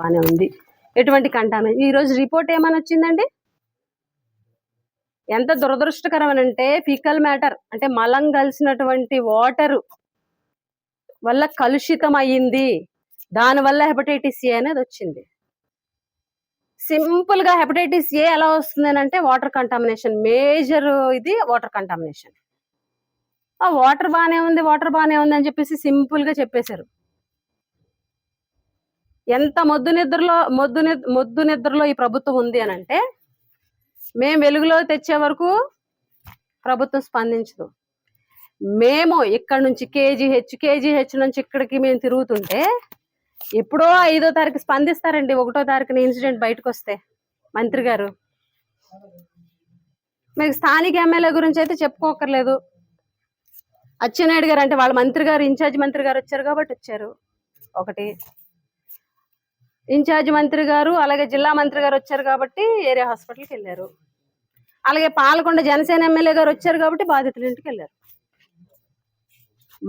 బాగానే ఉంది. ఎటువంటి కంటామే. ఈ రోజు రిపోర్ట్ ఏమని వచ్చిందండి? ఎంత దురదృష్టకరం అని అంటే ఫికల్ మ్యాటర్ అంటే మలం కలిసినటువంటి వాటర్ వల్ల కలుషితం అయ్యింది దానివల్ల హెపటైటిస్ ఏ అనేది వచ్చింది. సింపుల్గా హెపటైటిస్ ఏ ఎలా వస్తుంది అని అంటే వాటర్ కంటామినేషన్. మేజర్ ఇది వాటర్ కంటామినేషన్. ఆ వాటర్ బాగానే ఉంది వాటర్ బాగానే ఉంది అని చెప్పేసి సింపుల్గా చెప్పేశారు. ఎంత మొద్దు నిద్రలో మొద్దు నిద్ర మొద్దు నిద్రలో ఈ ప్రభుత్వం ఉంది అని అంటే మేము వెలుగులో తెచ్చే వరకు ప్రభుత్వం స్పందించదు. మేము ఇక్కడ నుంచి కేజీహెచ్ కేజీహెచ్ నుంచి ఇక్కడికి మేము తిరుగుతుంటే ఎప్పుడో ఐదో తారీఖు స్పందిస్తారండి ఒకటో తారీఖున ఇన్సిడెంట్ బయటకు వస్తే మంత్రి గారు. మీకు స్థానిక ఎమ్మెల్యే గురించి అయితే చెప్పుకోకర్లేదు అచ్చెన్నాయుడు గారు అంటే వాళ్ళ మంత్రి గారు ఇన్ఛార్జ్ మంత్రి గారు వచ్చారు కాబట్టి వచ్చారు. ఒకటి. ఇన్ఛార్జ్ మంత్రి గారు అలాగే జిల్లా మంత్రి గారు వచ్చారు కాబట్టి ఏరియా హాస్పిటల్కి వెళ్ళారు. అలాగే పాలకొండ జనసేన ఎమ్మెల్యే గారు వచ్చారు కాబట్టి బాధితుల ఇంటికి వెళ్ళారు.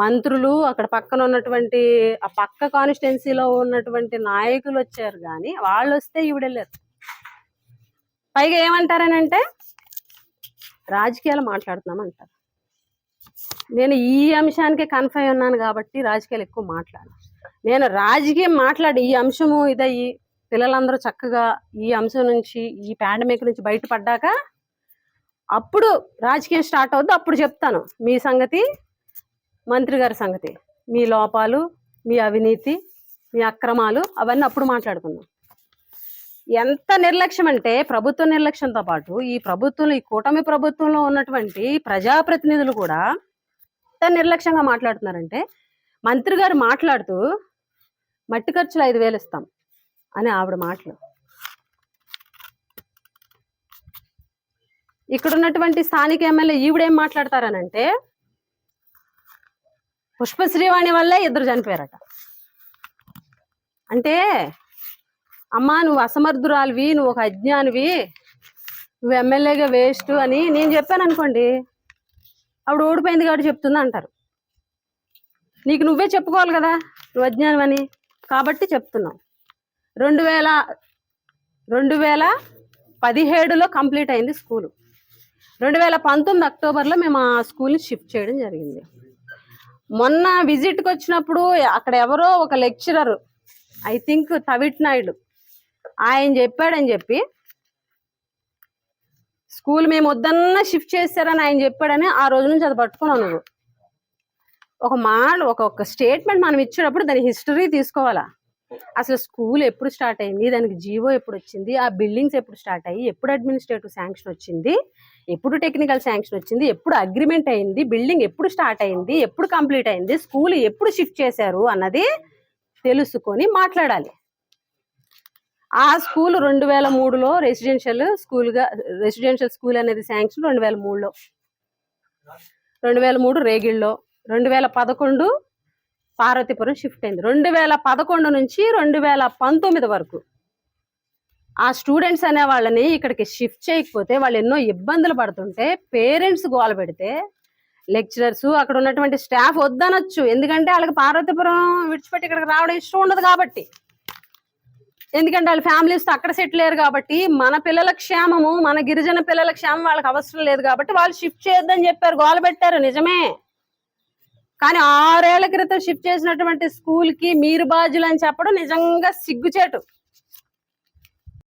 మంత్రులు అక్కడ పక్కన ఉన్నటువంటి ఆ పక్క కాన్స్టిట్యున్సీలో ఉన్నటువంటి నాయకులు వచ్చారు కానీ వాళ్ళు వస్తే ఈవిడ వెళ్ళారు. పైగా ఏమంటారనంటే రాజకీయాలు మాట్లాడుతున్నాం అంటారు నేను ఈ అంశానికే కన్ఫై ఉన్నాను కాబట్టి రాజకీయాలు ఎక్కువ మాట్లాడాను. నేను రాజకీయం మాట్లాడి ఈ అంశము ఇదయ్యి పిల్లలందరూ చక్కగా ఈ అంశం నుంచి ఈ పాండమిక్ నుంచి బయటపడ్డాక అప్పుడు రాజకీయం స్టార్ట్ అవుద్ది అప్పుడు చెప్తాను. మీ సంగతి మంత్రి గారి సంగతి మీ లోపాలు మీ అవినీతి మీ అక్రమాలు అవన్నీ అప్పుడు మాట్లాడుకుందాం. ఎంత నిర్లక్ష్యం అంటే ప్రభుత్వ నిర్లక్ష్యంతో పాటు ఈ ప్రభుత్వంలో ఈ కూటమి ప్రభుత్వంలో ఉన్నటువంటి ప్రజాప్రతినిధులు కూడా ఎంత నిర్లక్ష్యంగా మాట్లాడుతున్నారంటే మంత్రి గారు మాట్లాడుతూ మట్టి ఖర్చులు ఐదు వేలు ఇస్తాం అని ఆవిడ మాటలు. ఇక్కడ ఉన్నటువంటి స్థానిక ఎమ్మెల్యే ఈవిడేం మాట్లాడతారనంటే పుష్పశ్రీవాణి వల్లే ఇద్దరు చనిపోయారట. అంటే అమ్మా నువ్వు అసమర్థురాలివి నువ్వు ఒక అజ్ఞానివి నువ్వు ఎమ్మెల్యేగా వేస్ట్ అని నేను చెప్పాను అనుకోండి ఆవిడ ఓడిపోయింది కాబట్టి చెప్తుంది అంటారు నీకు నువ్వే చెప్పుకోవాలి కదా? నువ్వు అజ్ఞానం అని. కాబట్టి చెప్తున్నావు రెండు వేల రెండు వేల పదిహేడులో కంప్లీట్ అయింది స్కూలు. రెండు వేల పంతొమ్మిది అక్టోబర్లో మేము ఆ స్కూల్ని షిఫ్ట్ చేయడం జరిగింది. మొన్న విజిట్కి వచ్చినప్పుడు అక్కడ ఎవరో ఒక lecturer I think Tavit Naidu ఆయన చెప్పాడని చెప్పి స్కూల్ మేము వద్దన్నా షిఫ్ట్ చేస్తారని ఆయన చెప్పాడని ఆ రోజు నుంచి అది పట్టుకున్నావు నువ్వు. ఒక మాట ఒక ఒక స్టేట్మెంట్ మనం ఇచ్చేటప్పుడు దాని హిస్టరీ తీసుకోవాలా? అసలు స్కూల్ ఎప్పుడు స్టార్ట్ అయింది? దానికి జీవో ఎప్పుడు వచ్చింది? ఆ బిల్డింగ్స్ ఎప్పుడు స్టార్ట్ అయ్యి ఎప్పుడు అడ్మినిస్ట్రేటివ్ శాంక్షన్ వచ్చింది? ఎప్పుడు టెక్నికల్ శాంక్షన్ వచ్చింది? ఎప్పుడు అగ్రిమెంట్ అయింది? బిల్డింగ్ ఎప్పుడు స్టార్ట్ అయింది? ఎప్పుడు కంప్లీట్ అయింది? స్కూల్ ఎప్పుడు షిఫ్ట్ చేశారు? అన్నది తెలుసుకొని మాట్లాడాలి. ఆ స్కూల్ రెండు వేల మూడులో రెసిడెన్షియల్ స్కూల్గా రెసిడెన్షియల్ స్కూల్ అనేది శాంక్షన్ రెండు వేల మూడులో రెండు వేల మూడు రేగిళ్ళలో రెండు వేల పదకొండు పార్వతీపురం షిఫ్ట్ అయింది. రెండు వేల పదకొండు నుంచి రెండు వేల పంతొమ్మిది వరకు ఆ స్టూడెంట్స్ అనే వాళ్ళని ఇక్కడికి షిఫ్ట్ చేయకపోతే వాళ్ళు ఎన్నో ఇబ్బందులు పడుతుంటే పేరెంట్స్ గోల పెడితే లెక్చరర్స్ అక్కడ ఉన్నటువంటి స్టాఫ్ వద్దనొచ్చు. ఎందుకంటే వాళ్ళకి పార్వతీపురం విడిచిపెట్టి ఇక్కడికి రావడం ఇష్టం ఉండదు కాబట్టి. ఎందుకంటే వాళ్ళ ఫ్యామిలీస్ అక్కడ సెటిల్ అయ్యారు కాబట్టి మన పిల్లల క్షేమము మన గిరిజన పిల్లల క్షేమం వాళ్ళకి అవసరం లేదు కాబట్టి వాళ్ళు షిఫ్ట్ చేయొద్దని చెప్పారు. గోల పెట్టారు. నిజమే. కానీ ఆరేళ్ళ క్రితం షిఫ్ట్ చేసినటువంటి స్కూల్కి మీరు బాధ్యులు అని చెప్పడం నిజంగా సిగ్గుచేటు.